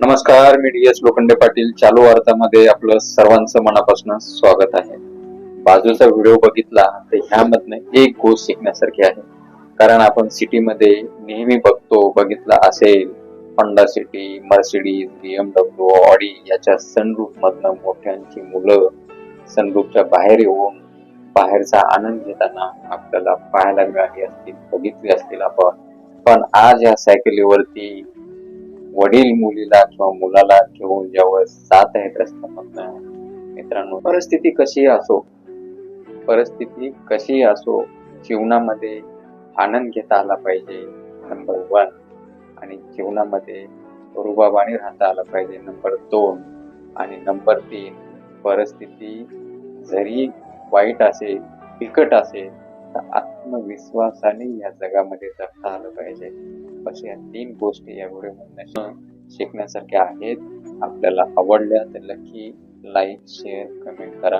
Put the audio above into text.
नमस्कार मी D S Lokhande Patil. चालू वार्तामध्ये आपलं सर्वांचं मनापासून स्वागत आहे. बाजूचा व्हिडिओ बघितला तर ह्यामधनं एक गोष्ट शिकण्यासारखी आहे. कारण आपण सिटीमध्ये नेहमी बघतो बघितला असेल Honda City Mercedes BMW Audi याच्या सनरूफ मधनं मोठ्यांची मुलं सनरूफच्या बाहेर येऊन बाहेरचा आनंद घेताना आपल्याला पाहायला मिळाली असतील बघितली असतील आपण. पण आज या सायकलीवरती वडील मुलीला किंवा मुलाला घेऊन ज्यावेळेस जात आहेत रस्त्यामधनं मित्रांनो परिस्थिती कशी असो परिस्थिती कशी असो जीवनामध्ये आनंद घेता आला पाहिजे नंबर वन आणि जीवनामध्ये रुबाबाने राहता आला पाहिजे नंबर दोन. आणि नंबर तीन परिस्थिती जरी वाईट असेल बिकट असेल तर आत्मविश्वासाने या जगामध्ये जगता आलं पाहिजे. अशा या तीन गोष्टी या व्हिडिओमधून शिकण्यासारख्या आहेत. आपल्याला आवडल्या तर नक्की लाईक शेअर कमेंट करा.